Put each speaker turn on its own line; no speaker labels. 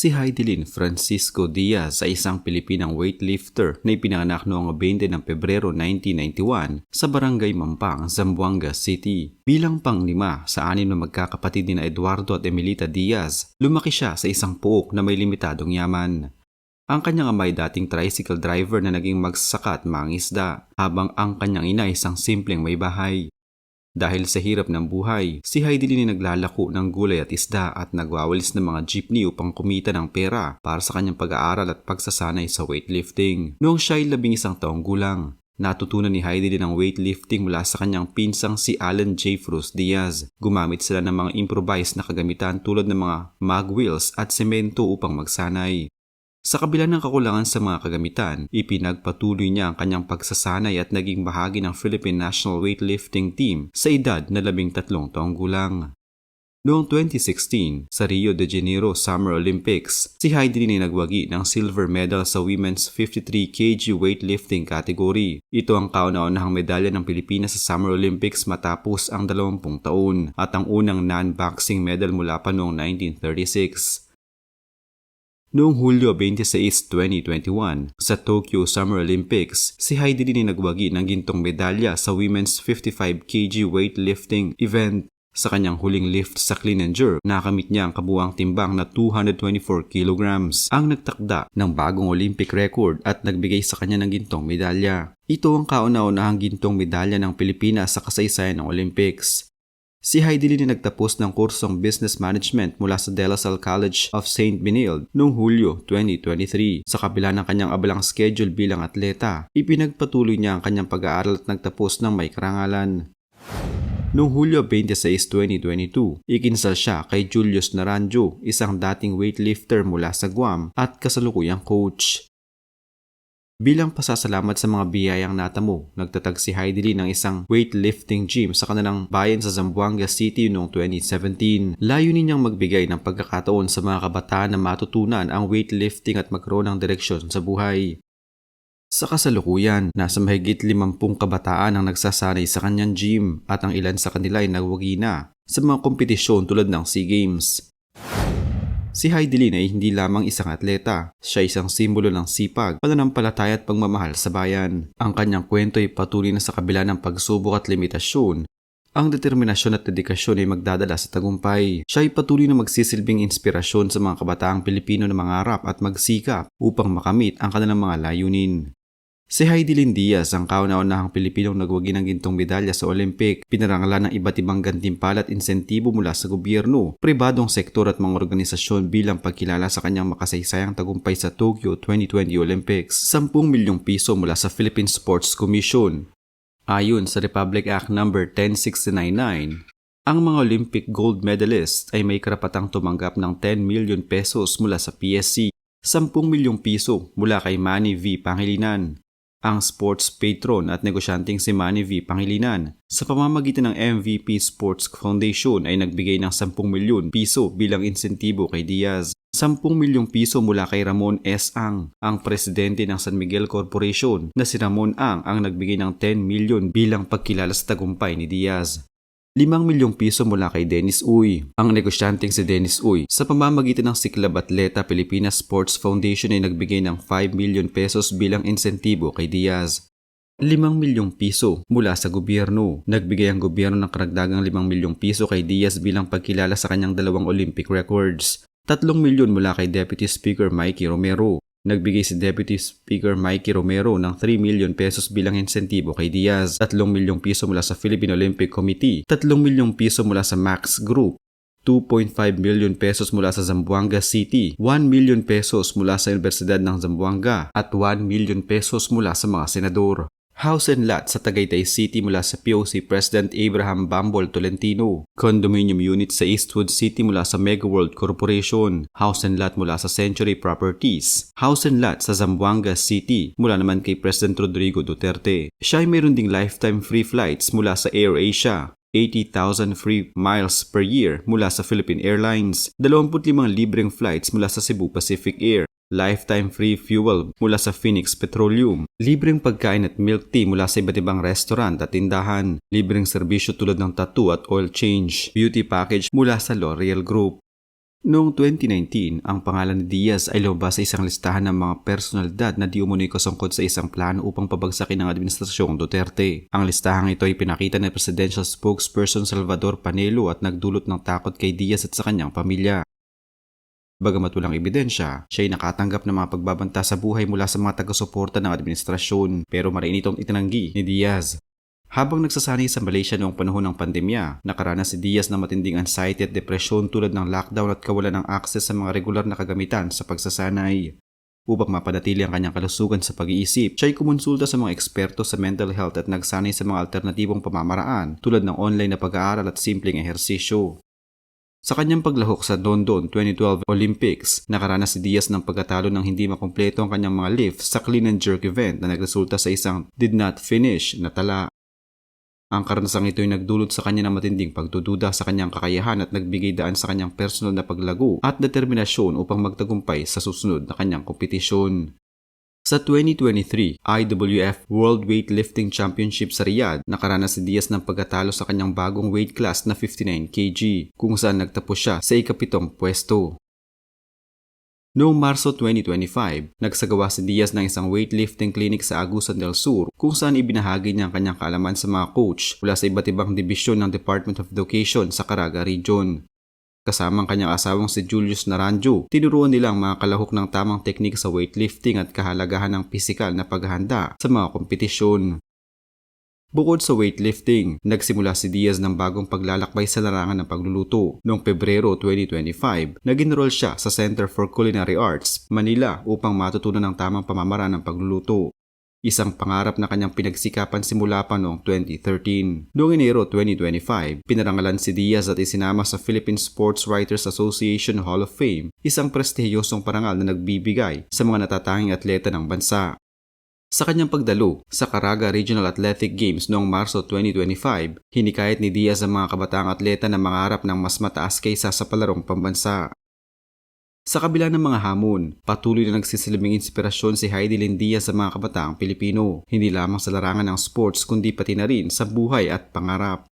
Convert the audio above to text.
Si Heidelin Francisco Diaz ay isang Pilipinang weightlifter na ipinanganak noong 20 ng Pebrero 1991 sa Barangay Mampang, Zamboanga City. Bilang panglima sa anim na magkakapatid ni Eduardo at Emilita Diaz, lumaki siya sa isang puok na may limitadong yaman. Ang kanyang amay dating tricycle driver na naging magsasaka at mangisda, habang ang kanyang ina isang simpleng may bahay. Dahil sa hirap ng buhay, si Heidelin ay naglalako ng gulay at isda at nagwawalis ng mga jeepney upang kumita ng pera para sa kanyang pag-aaral at pagsasanay sa weightlifting. Noong siya ay labing isang taong gulang, natutunan ni Heidelin ang weightlifting mula sa kanyang pinsang si Alan J. Frus Diaz. Gumamit sila ng mga improvised na kagamitan tulad ng mga mag wheels at semento upang magsanay. Sa kabila ng kakulangan sa mga kagamitan, ipinagpatuloy niya ang kanyang pagsasanay at naging bahagi ng Philippine National Weightlifting Team sa edad na labing tatlong taong gulang. Noong 2016, sa Rio de Janeiro Summer Olympics, si Heidi ay nagwagi ng silver medal sa women's 53 kg weightlifting category. Ito ang kauna-unahang medalya ng Pilipinas sa Summer Olympics matapos ang 20 taon at ang unang non-boxing medal mula pa noong 1936. Noong Hulyo 26, 2021, sa Tokyo Summer Olympics, si Heidi din nagwagi ng gintong medalya sa women's 55 kg weightlifting event. Sa kanyang huling lift sa clean and jerk, nakamit niya ang kabuang timbang na 224 kilograms, ang nagtakda ng bagong Olympic record at nagbigay sa kanya ng gintong medalya. Ito ang kauna-unahang gintong medalya ng Pilipinas sa kasaysayan ng Olympics. Si Heidelin ay nagtapos ng kursong Business Management mula sa De La Salle College of St. Benilde noong Hulyo 2023. Sa kabila ng kanyang abalang schedule bilang atleta, ipinagpatuloy niya ang kanyang pag-aaral at nagtapos ng may karangalan. Noong Hulyo 26, 2022, ikinsal siya kay Julius Naranjo, isang dating weightlifter mula sa Guam at kasalukuyang coach. Bilang pasasalamat sa mga biyayang natamo, nagtatag si Heidi Lee ng isang weightlifting gym sa kanilang bayan sa Zamboanga City noong 2017. Layunin niyang magbigay ng pagkakataon sa mga kabataan na matutunan ang weightlifting at magkaroon ng direksyon sa buhay. Sa kasalukuyan, nasa mahigit 50 kabataan ang nagsasanay sa kanyang gym at ang ilan sa kanila ay nagwagi na sa mga kompetisyon tulad ng SEA Games. Si Heidelin ay hindi lamang isang atleta, siya isang simbolo ng sipag, pananampalataya at pagmamahal sa bayan. Ang kanyang kwento ay patuloy na sa kabila ng pagsubok at limitasyon. Ang determinasyon at dedikasyon ay magdadala sa tagumpay. Siya ay patuloy na magsisilbing inspirasyon sa mga kabataang Pilipino na mangarap at magsikap upang makamit ang kanilang mga layunin. Si Heidi Lynn Diaz ang kauna-unahang Pilipinong nagwagi ng gintong medalya sa Olympic, pinarangalan ng iba't ibang gantimpala at insentibo mula sa gobyerno, pribadong sektor at mga organisasyon bilang pagkilala sa kanyang makasaysayang tagumpay sa Tokyo 2020 Olympics, 10 milyong piso mula sa Philippine Sports Commission. Ayon sa Republic Act No. 10699, ang mga Olympic gold medalists ay may karapatang tumanggap ng 10 million pesos mula sa PSC, 10 milyong piso mula kay Manny V. Pangilinan, ang sports patron at negosyanteng si Manny V. Pangilinan sa pamamagitan ng MVP Sports Foundation ay nagbigay ng 10 milyon piso bilang insentibo kay Diaz. 10 milyong piso mula kay Ramon S. Ang, ang presidente ng San Miguel Corporation na si Ramon Ang ang nagbigay ng 10 milyon bilang pagkilala sa tagumpay ni Diaz. 5 milyong piso mula kay Dennis Uy. Ang negosyanteng si Dennis Uy sa pamamagitan ng Siklab Atleta Pilipinas Sports Foundation ay nagbigay ng 5 milyon pesos bilang insentibo kay Diaz. 5 milyong piso mula sa gobyerno. Nagbigay ang gobyerno ng karagdagang 5 milyong piso kay Diaz bilang pagkilala sa kanyang dalawang Olympic records. 3 milyon mula kay Deputy Speaker Mikey Romero. Nagbigay si Deputy Speaker Mikey Romero ng 3 million pesos bilang insentibo kay Diaz, 3 milyong piso mula sa Philippine Olympic Committee, 3 milyong piso mula sa Max Group, 2.5 million pesos mula sa Zamboanga City, 1 million pesos mula sa Universidad ng Zamboanga, at 1 million pesos mula sa mga senador. House and lot sa Tagaytay City mula sa POC President Abraham Bambol Tolentino. Condominium unit sa Eastwood City mula sa Mega World Corporation. House and lot mula sa Century Properties. House and lot sa Zamboanga City mula naman kay President Rodrigo Duterte. Siya ay mayroon ding lifetime free flights mula sa AirAsia. 80,000 free miles per year mula sa Philippine Airlines, 25 libreng flights mula sa Cebu Pacific Air, lifetime free fuel mula sa Phoenix Petroleum, libreng pagkain at milk tea mula sa iba't ibang restaurant at tindahan, libreng serbisyo tulad ng tattoo at oil change, beauty package mula sa L'Oreal Group. Noong 2019, ang pangalan ni Diaz ay lumabas sa isang listahan ng mga personalidad na di umunoy kasangkot sa isang plano upang pabagsakin ang administrasyong Duterte. Ang listahang ito ay pinakita ni Presidential Spokesperson Salvador Panelo at nagdulot ng takot kay Diaz at sa kanyang pamilya. Bagamat walang ebidensya, siya ay nakatanggap ng mga pagbabanta sa buhay mula sa mga taga-suporta ng administrasyon pero mariin itong itinanggi ni Diaz. Habang nagsasanay sa Malaysia noong panahon ng pandemya, nakaranas si Diaz ng matinding anxiety at depresyon tulad ng lockdown at kawalan ng akses sa mga regular na kagamitan sa pagsasanay. Upang mapanatili ang kanyang kalusugan sa pag-iisip, siya ay kumonsulta sa mga eksperto sa mental health at nagsanay sa mga alternatibong pamamaraan tulad ng online na pag-aaral at simpleng ehersisyo. Sa kanyang paglahok sa London 2012 Olympics, nakaranas si Diaz ng pagkatalo ng hindi makumpleto ang kanyang mga lift sa clean and jerk event na nagresulta sa isang did not finish na tala. Ang karanasang ito ay nagdulot sa kanya ng matinding pagdududa sa kanyang kakayahan at nagbigay daan sa kanyang personal na paglago at determinasyon upang magtagumpay sa susunod na kanyang kompetisyon. Sa 2023 IWF World Weightlifting Championship sa Riyadh, nakaranas si Diaz ng pagkatalo sa kanyang bagong weight class na 59 kg, kung saan nagtapos siya sa ikapitong pwesto. Noong Marso 2025, nagsagawa si Diaz ng isang weightlifting clinic sa Agusan del Sur kung saan ibinahagi niya ang kanyang kaalaman sa mga coach mula sa iba't ibang dibisyon ng Department of Education sa Caraga Region. Kasama ang kanyang asawang si Julius Naranjo, tinuruan nila ang mga kalahok ng tamang teknik sa weightlifting at kahalagahan ng pisikal na paghahanda sa mga kompetisyon. Bukod sa weightlifting, nagsimula si Diaz ng bagong paglalakbay sa larangan ng pagluluto. Noong Pebrero 2025, nag-enroll siya sa Center for Culinary Arts, Manila upang matutunan ang tamang pamamaraan ng pagluluto. Isang pangarap na kanyang pinagsikapan simula pa noong 2013. Noong Enero 2025, pinarangalan si Diaz at isinama sa Philippine Sports Writers Association Hall of Fame, isang prestihiyosong parangal na nagbibigay sa mga natatanging atleta ng bansa. Sa kanyang pagdalo sa Caraga Regional Athletic Games noong Marso 2025, hinikayat ni Diaz ang mga kabataang atleta na mangarap ng mas mataas kaysa sa palarong pambansa. Sa kabila ng mga hamon, patuloy na nagsisilbing inspirasyon si Heidi Lynn Diaz sa mga kabataang Pilipino, hindi lamang sa larangan ng sports kundi pati na rin sa buhay at pangarap.